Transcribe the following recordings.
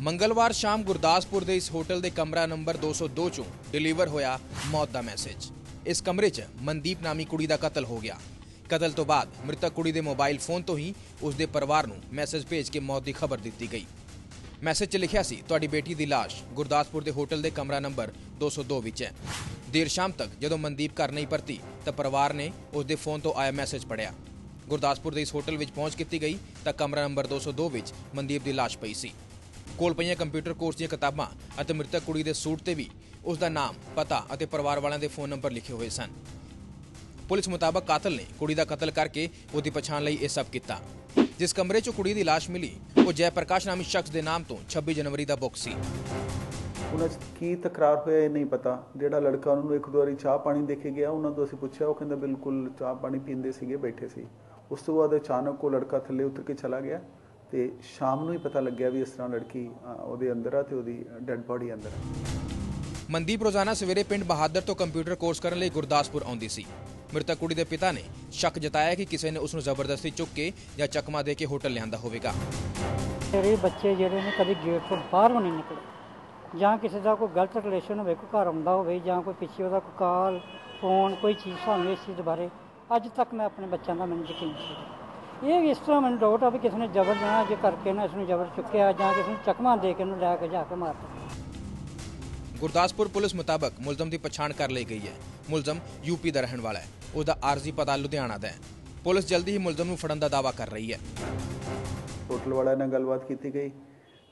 ਮੰਗਲਵਾਰ ਸ਼ਾਮ ਗੁਰਦਾਸਪੁਰ ਦੇ ਇਸ ਹੋਟਲ ਦੇ ਕਮਰਾ ਨੰਬਰ 202 ਚੋਂ ਡਿਲੀਵਰ ਹੋਇਆ ਮੌਤ ਦਾ ਮੈਸੇਜ। ਇਸ ਕਮਰੇ 'ਚ ਮਨਦੀਪ ਨਾਮੀ ਕੁੜੀ ਦਾ ਕਤਲ ਹੋ ਗਿਆ। ਕਤਲ ਤੋਂ ਬਾਅਦ ਮ੍ਰਿਤਕ ਕੁੜੀ ਦੇ ਮੋਬਾਈਲ ਫੋਨ ਤੋਂ ਹੀ ਉਸ ਦੇ ਪਰਿਵਾਰ ਨੂੰ ਮੈਸੇਜ ਭੇਜ ਕੇ ਮੌਤ ਦੀ ਖਬਰ ਦਿੱਤੀ ਗਈ। ਮੈਸੇਜ 'ਚ ਲਿਖਿਆ ਸੀ, ਤੁਹਾਡੀ ਬੇਟੀ ਦੀ ਲਾਸ਼ ਗੁਰਦਾਸਪੁਰ ਦੇ ਹੋਟਲ ਦੇ ਕਮਰਾ ਨੰਬਰ 202 ਵਿੱਚ ਹੈ। ਦੇਰ ਸ਼ਾਮ ਤੱਕ ਜਦੋਂ ਮਨਦੀਪ ਘਰ ਨਹੀਂ ਪਰਤੀ, ਤਾਂ ਪਰਿਵਾਰ ਨੇ ਉਸ ਦੇ ਫੋਨ ਤੋਂ ਆਇਆ ਮੈਸੇਜ ਪੜਿਆ ਗੁਰਦਾਸਪੁਰ ਦੇ ਇਸ ਹੋਟਲ ਵਿੱਚ ਪਹੁੰਚ ਕੀਤੀ ਗਈ, ਤਾਂ ਕਮਰਾ ਨੰਬਰ 202 ਵਿੱਚ ਮਨਦੀਪ ਦੀ ਲਾਸ਼ ਪਈ ਸੀ। ਕੋਲ ਪਈਆਂ ਕੰਪਿਊਟਰ ਕੋਰਸ ਦੀਆਂ ਕਿਤਾਬਾਂ ਅਤੇ ਮ੍ਰਿਤਕ ਕੁੜੀ ਦੇ ਸੂਟ ਤੇ ਵੀ ਉਸ ਦਾ ਨਾਮ, ਪਤਾ ਅਤੇ ਪਰਿਵਾਰ ਵਾਲਿਆਂ ਦੇ ਫੋਨ ਨੰਬਰ ਲਿਖੇ ਹੋਏ ਸਨ। ਪੁਲਿਸ ਮੁਤਾਬਕ ਕਾਤਲ ਨੇ ਕੁੜੀ ਦਾ ਕਤਲ ਕਰਕੇ ਉਹਦੀ ਪਛਾਣ ਲਈ ਇਹ ਸਭ ਕੀਤਾ। ਜਿਸ ਕਮਰੇ 'ਚੋਂ ਕੁੜੀ ਦੀ ਲਾਸ਼ ਮਿਲੀ, ਉਹ ਜੈ ਪ੍ਰਕਾਸ਼ ਨਾਮੀ ਸ਼ਖਸ ਦੇ ਨਾਮ ਤੋਂ 26 ਜਨਵਰੀ ਦਾ ਬੁੱਕ ਸੀ। ਉਹਨਾਂ 'ਚ ਕੀ ਤਕਰਾਰ ਹੋਇਆ ਇਹ ਨਹੀਂ ਪਤਾ। ਜਿਹੜਾ ਲੜਕਾ ਉਹਨਾਂ ਨੂੰ ਇੱਕ ਦੋ ਵਾਰੀ ਚਾਹ ਪਾਣੀ ਦੇ ਕੇ ਗਿਆ, ਉਹਨਾਂ ਤੋਂ ਅਸੀਂ ਪੁੱਛਿਆ, ਉਹ ਕਹਿੰਦਾ ਬਿਲਕੁਲ ਚਾਹ ਪਾਣੀ ਪੀਂਦੇ ਸੀਗੇ, ਬੈਠੇ ਸੀ। ਉਸ ਤੋਂ ਬਾਅਦ ਅਚਾਨਕ ਉਹ ਲੜਕਾ ਥੱਲੇ ਉਤਰ ਕੇ ਚਲਾ ਗਿਆ। ਤੇ ਸ਼ਾਮ ਨੂੰ ਹੀ ਪਤਾ ਲੱਗਿਆ ਵੀ ਇਸ ਤਰ੍ਹਾਂ ਲੜਕੀ ਉਹਦੇ ਅੰਦਰ ਆ ਤੇ ਉਹਦੀ ਡੈੱਡ ਬੋਡੀ ਅੰਦਰ ਆ। ਮਨਦੀਪ ਰੋਜ਼ਾਨਾ ਸਵੇਰੇ ਪਿੰਡ ਬਹਾਦਰ ਤੋਂ ਕੰਪਿਊਟਰ ਕੋਰਸ ਕਰਨ ਲਈ ਗੁਰਦਾਸਪੁਰ ਆਉਂਦੀ ਸੀ। ਮ੍ਰਿਤਕ ਕੁੜੀ ਦੇ ਪਿਤਾ ਨੇ ਸ਼ੱਕ ਜਤਾਇਆ ਕਿ ਕਿਸੇ ਨੇ ਉਸ ਨੂੰ ਜ਼ਬਰਦਸਤੀ ਚੁੱਕ ਕੇ ਜਾਂ ਚਕਮਾ ਦੇ ਕੇ ਹੋਟਲ ਲਿਆਂਦਾ ਹੋਵੇਗਾ। ਮੇਰੇ ਬੱਚੇ ਜਿਹੜੇ ਨੇ ਕਦੇ ਗੇਟ ਤੋਂ ਬਾਹਰ ਨਹੀਂ ਨਿਕਲੇ। ਜਾਂ ਕਿਸੇ ਦਾ ਕੋਈ ਗਲਤ ਰਿਲੇਸ਼ਨ ਹੋਵੇ ਕੋਈ ਘਰ ਆਉਂਦਾ ਹੋਵੇ ਜਾਂ ਕੋਈ ਪਿੱਛੇ ਉਹਦਾ ਕੋਈ ਕਾਲ ਫੋਨ ਕੋਈ ਚੀਜ਼ ਸਾਨੂੰ ਇਸ ਚੀਜ਼ ਬਾਰੇ ਅੱਜ ਤੱਕ ਮੈਂ ਆਪਣੇ ਬੱਚਿਆਂ ਦਾ ਮੈਨੂੰ ਯਕੀਨ ਸੀ। ਇਹ ਇਸ ਤਰ੍ਹਾਂ ਮੈਨੂੰ ਡਾਊਟ ਆ ਵੀ ਕਿਸੇ ਨੇ ਜ਼ਬਰ ਨਾ ਜੇ ਕਰਕੇ ਨਾ ਇਸ ਨੂੰ ਜ਼ਬਰ ਚੁੱਕਿਆ ਜਾਂ ਕਿਸੇ ਨੂੰ ਚਕਮਾ ਦੇ ਕੇ ਇਹਨੂੰ ਲੈ ਕੇ ਜਾ ਕੇ ਮਾਰਤਾ। ਗੁਰਦਾਸਪੁਰ ਪੁਲਿਸ ਮੁਤਾਬਕ ਮੁਲਜ਼ਮ ਦੀ ਪਛਾਣ ਕਰ ਲਈ ਗਈ ਹੈ। ਮੁਲਜ਼ਮ ਯੂਪੀ ਦਾ ਰਹਿਣ ਵਾਲਾ ਹੈ। ਉਸ ਦਾ ਆਰਜ਼ੀ ਪਤਾ ਲੁਧਿਆਣਾ ਦਾ ਹੈ। ਪੁਲਿਸ ਜਲਦੀ ਹੀ ਮੁਲਜ਼ਮ ਨੂੰ ਫੜਨ ਦਾ ਦਾਅਵਾ ਕਰ ਰਹੀ ਹੈ। ਹੋਟਲ ਵਾਲਿਆਂ ਨਾਲ ਗੱਲਬਾਤ ਕੀਤੀ ਗਈ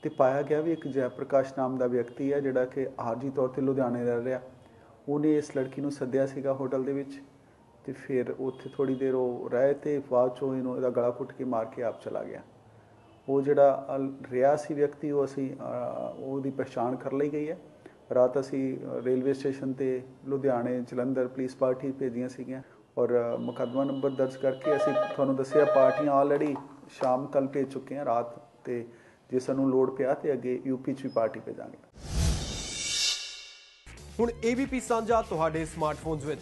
ਤੇ ਪਾਇਆ ਗਿਆ ਵੀ ਇੱਕ ਜੈ ਪ੍ਰਕਾਸ਼ ਨਾਮ ਦਾ ਵਿਅਕਤੀ ਹੈ ਜਿਹੜਾ ਕਿ ਆਰਜੀ ਤੌਰ ਤੇ ਲੁਧਿਆਣੇ ਰਹਿ ਰਿਹਾ। ਉਹਨੇ ਇਸ ਲੜਕੀ ਨੂੰ ਸੱਦਿਆ ਸੀਗਾ ਹੋਟਲ ਦੇ ਵਿੱਚ। ਤੇ ਫਿਰ ਉੱਥੇ ਥੋੜੀ ਦੇਰ ਉਹ ਰਹੇ ਤੇ ਬਾਅਦ ਚੋਂ ਇਹਨੂੰ ਇਹਦਾ ਗਲਾ ਘੁੱਟ ਕੇ ਮਾਰ ਕੇ ਆਪ ਚਲਾ ਗਿਆ। ਉਹ ਜਿਹੜਾ ਰਿਹਾ ਸੀ ਵਿਅਕਤੀ ਉਹ ਅਸੀਂ ਉਹਦੀ ਪਛਾਣ ਕਰ ਲਈ ਗਈ ਹੈ। ਰਾਤ ਅਸੀਂ ਰੇਲਵੇ ਸਟੇਸ਼ਨ ਤੇ ਲੁਧਿਆਣੇ ਜਲੰਧਰ ਪੁਲਿਸ ਪਾਰਟੀ ਭੇਜੀਆਂ ਸੀਗੀਆਂ ਔਰ ਅ, ਮੁਕੱਦਮਾ ਨੰਬਰ ਦਰਜ ਕਰਕੇ ਅਸੀਂ ਤੁਹਾਨੂੰ ਦੱਸਿਆ ਪਾਰਟੀਆਂ ਆਲਰੇਡੀ ਸ਼ਾਮ ਕੱਲ ਭੇਜ ਚੁੱਕੇ ਹਾਂ ਰਾਤ ਤੇ ਜੇ ਸਾਨੂੰ ਲੋਡ ਪਿਆ ਤੇ ਅੱਗੇ ਯੂਪੀ ਚ ਵੀ ਪਾਰਟੀ ਭੇਜਾਂਗੇ। ਹੁਣ ABP ਸਾਂਝਾ ਤੁਹਾਡੇ ਸਮਾਰਟਫੋਨਸ ਵਿੱਚ।